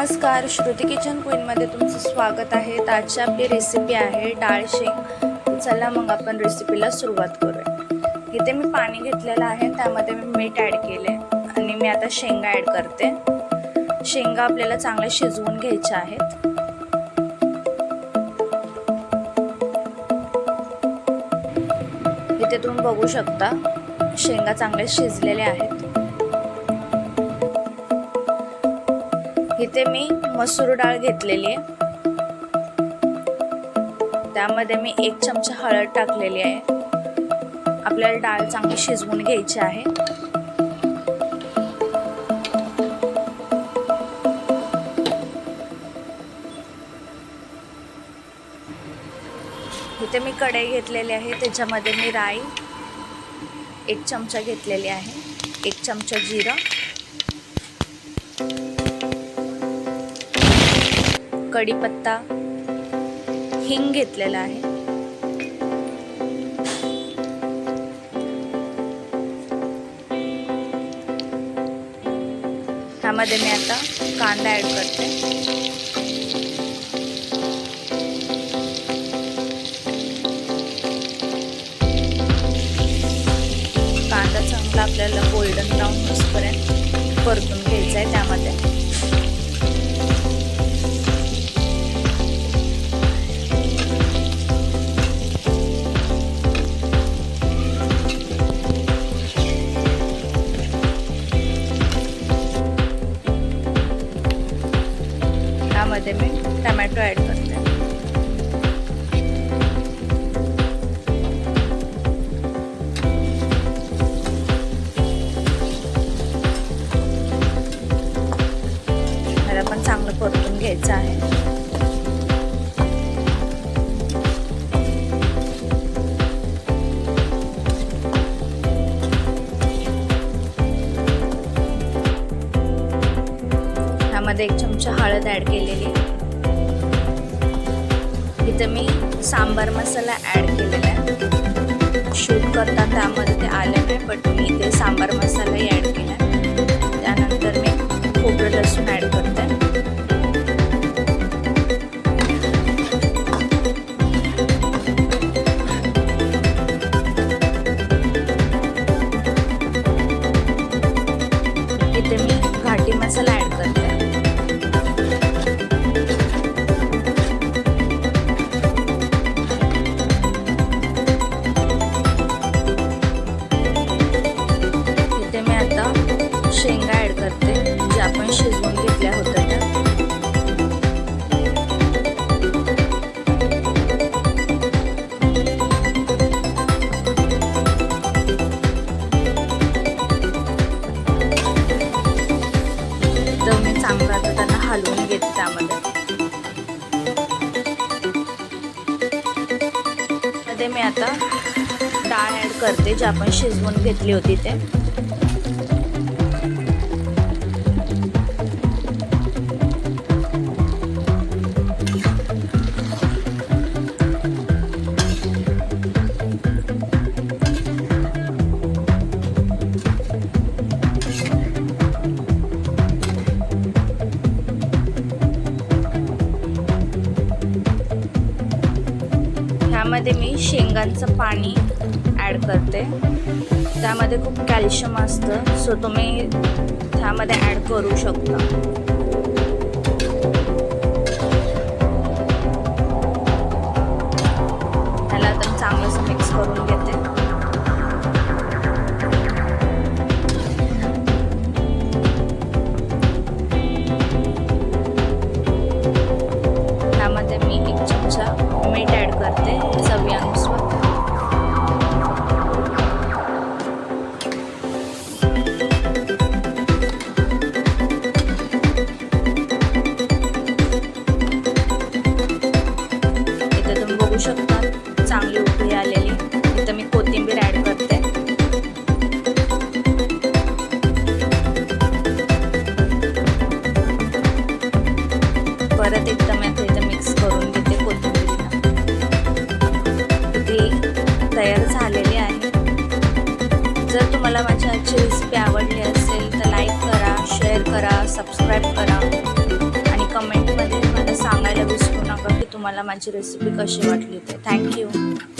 नमस्कार श्रुती किचन क्वीनमध्ये तुमचं स्वागत आहे. आजची आपली रेसिपी आहे डाळ शेंग. चला मग आपण रेसिपीला सुरुवात करूया. इथे मी पाणी घेतलेलं आहे त्यामध्ये मी मीठ ॲड केले आणि मी आता शेंगा ॲड करते. शेंगा आपल्याला चांगल्या शिजवून घ्यायच्या आहेत. इथे तुम्ही बघू शकता शेंगा चांगल्या शिजलेल्या आहेत. इथे मी मसूर डाळ घेतलेली आहे. त्यामध्ये मी एक चमचा हळद टाकलेली आहे. आपल्याला डाळ चांगली शिजवून घ्यायची आहे. इथे मी कढई घेतलेली आहे. त्याच्यामध्ये मी राई एक चमचा घेतलेली आहे. एक चमचा जिरा. कढीपत्ता हिंग घेतलेला आहे. ह्यामध्ये मी आता कांदा ॲड करते. कांदा चांगला आपल्याला गोल्डन ब्राऊन होईपर्यंत परतून घ्यायचा आहे त्यामध्ये त्यामध्ये. टमॅटो ॲड करते. पण चांगलं परतून घ्यायचं आहे. ह्यामध्ये एक चमचा हळद ॲड केलेली. इथं मी सांबार मसाला ॲड केलेला आहे. शूट करता त्यामध्ये ते आलं नाही बट मी इथे सांबार मसालाही ॲड केला यामध्ये मी आता डाळ ॲड करते जे आपण शिजवून घेतली होती ते. त्यामध्ये मी शेंगांचं पाणी ॲड करते. त्यामध्ये खूप कॅल्शियम असतं सो तुम्ही त्यामध्ये ॲड करू शकता. त्याला तर चांगलंसं मिक्स करून घेते. त्यामध्ये मी एक चमचा मीठ ॲड सबस्क्राईब करा. आणि कमेंटमध्ये मला सांगायला विसरू नका की तुम्हाला माझी रेसिपी कशी वाटली ते. थँक्यू